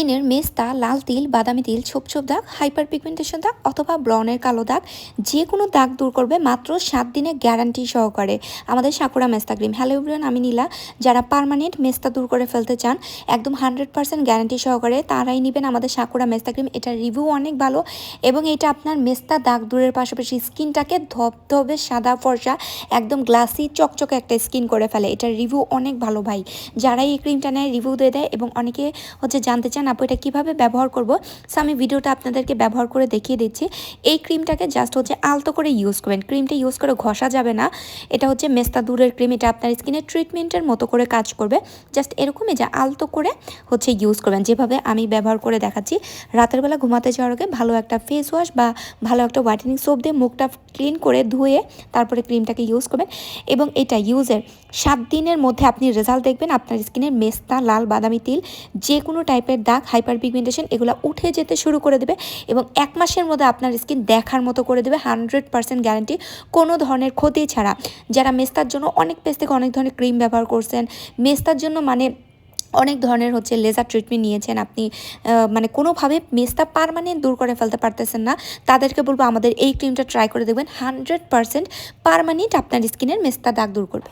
স্কিনের মেস্তা লাল তিল, বাদামি তিল, ছোপ ছোপ দাগ হাইপার পিগমেন্টেশন দাগ অথবা ব্রনের কালো দাগ যে কোনো দাগ দূর করবে মাত্র সাত দিনে গ্যারান্টি সহকারে। আমাদের সাকুরা মেস্তা ক্রিম হ্যালো এভরিওয়ান আমি নীলা। যারা পার্মানেন্ট মেস্তা দূর করে ফেলতে চান, একদম হান্ড্রেড পার্সেন্ট গ্যারান্টি সহকারে তারাই নেবেন আমাদের সাকুরা মেস্তা ক্রিম এটার রিভিউ অনেক ভালো এবং এটা আপনার মেস্তা দাগ দূরের পাশাপাশি স্কিনটাকে ধবধবে সাদা ফর্সা, একদম গ্লাসি চকচকে একটা স্কিন করে ফেলে। এটার রিভিউ অনেক ভালো ভাই। যারা এই ক্রিমটা নেয় রিভিউ দিয়ে দেয় এবং অনেকে হচ্ছে জানতে চান আপু, এটা কীভাবে ব্যবহার করব? সো আমি ভিডিওটা আপনাদেরকে ব্যবহার করে দেখিয়ে দিচ্ছি। এই ক্রিমটাকে জাস্ট হচ্ছে আলতো করে ইউজ করবেন। ক্রিমটা ইউজ করে ঘষা যাবে না। এটা হচ্ছে মেস্তা দূরের ক্রিম। এটা আপনার স্কিনের ট্রিটমেন্টের মতো করে কাজ করবে। জাস্ট এরকমই যে আলতো করে হচ্ছে ইউজ করবেন। যেভাবে আমি ব্যবহার করে দেখাচ্ছি, রাতের বেলা ঘুমাতে যাওয়ার আগে ভালো একটা ফেস ওয়াশ বা ভালো একটা হোয়াইটেনিং সোপ দিয়ে মুখটা ক্লিন করে ধুয়ে তারপরে ক্রিমটাকে ইউজ করবেন। এবং এটা ইউজের সাত দিনের মধ্যে আপনি রেজাল্ট দেখবেন আপনার স্কিনের মেস্তা, লাল বাদামি তিল যে কোনো টাইপের দাগ হাইপার পিগমেন্টেশন এগুলো উঠে যেতে শুরু করে দেবে এবং এক মাসের মধ্যে আপনার স্কিন দেখার মতো করে দেবে হান্ড্রেড পার্সেন্ট গ্যারান্টি কোনো ধরনের ক্ষতি ছাড়া। যারা মেস্তার জন্য অনেক পেস থেকে অনেক ধরনের ক্রিম ব্যবহার করছেন, মেস্তার জন্য মানে অনেক ধরনের হচ্ছে লেজার ট্রিটমেন্ট নিয়েছেন আপনি মানে কোনোভাবে মেস্তা পারমানেন্ট দূর করে ফেলতে পারতেছেন না, তাদেরকে বলব আমাদের এই ক্রিমটা ট্রাই করে দেখবেন হান্ড্রেড পারসেন্ট পারমানেন্ট আপনার স্কিনের মেস্তা দাগ দূর করবে।